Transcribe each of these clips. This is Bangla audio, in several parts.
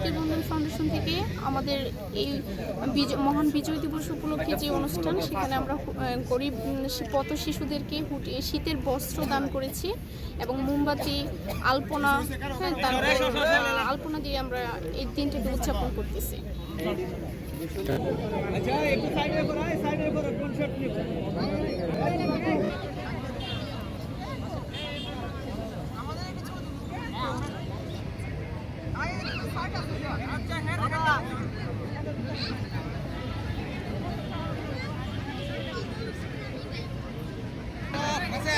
মুক্তিবন্ধন ফাউন্ডেশন থেকে আমাদের এই মহান বিজয় দিবস উপলক্ষে যে অনুষ্ঠান, সেখানে আমরা গরিব পথ শিশুদেরকে শীতের বস্ত্র দান করেছি এবং মোমবাতি, আলপনা হ্যাঁ তারপর আলপনা দিয়ে আমরা এই দিনটাকে উদযাপন করতেছি। আচ্ছা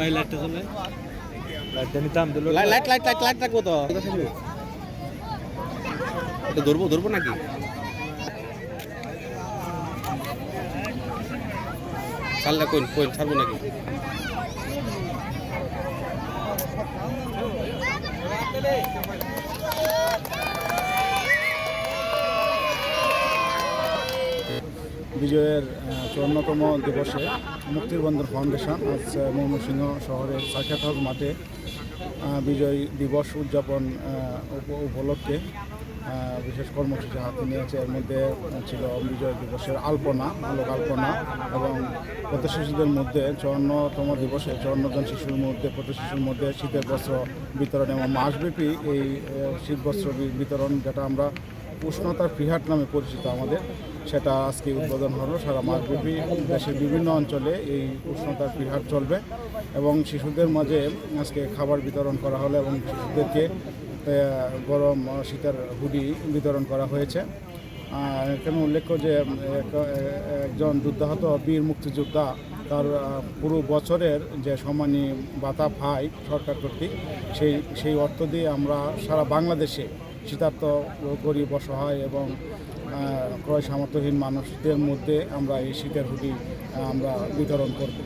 ভাই লাইটটা চলে। লাইটটা নিতাম দিল। লাইট লাইট লাইট লাইট রাখব তো। এটা ধরবো ধরবো নাকি? ছাড়লে কোন কোন ছাড়বো নাকি? বিজয়ের চুয়ান্নতম দিবসে মুক্তিবন্ধন ফাউন্ডেশন আজ ময়মনসিংহ শহরের সাক্ষাৎ মাঠে বিজয় দিবস উদযাপন উপ- উপলক্ষে বিশেষ কর্মসূচি হাতে নিয়েছে। এর মধ্যে ছিল বিজয় দিবসের আলপনা, আলোক আলপনা এবং পথ শিশুদের মধ্যে চুয়ান্নতম দিবসে চুয়ান্ন জন শিশুর মধ্যে পথ শিশুর মধ্যে শীতের বস্ত্র বিতরণ এবং মাসব্যাপী এই শীত বস্ত্র বিতরণ, যেটা আমরা উষ্ণতার ফ্রিহাট নামে পরিচিত আমাদের। সেটা আজকে উদ্বোধন হলো। সারা মাসব্যাপী দেশের বিভিন্ন অঞ্চলে এই উষ্ণতার ফ্রিহাট চলবে এবং শিশুদের মাঝে আজকে খাবার বিতরণ করা হলো এবং শিশুদেরকে গরম শীতের হুডি বিতরণ করা হয়েছে। এখানে উল্লেখ্য যে একজন যুদ্ধাহত বীর মুক্তিযোদ্ধা, তার পুরো বছরের যে সম্মানী বাতা পায় সরকার কর্তৃক, সেই সেই অর্থ দিয়ে আমরা সারা বাংলাদেশে শীতার্থ গরিব অসহায় এবং ক্রয় সামর্থ্যহীন মানুষদের মধ্যে আমরা এই শীতের হুডি আমরা বিতরণ করব।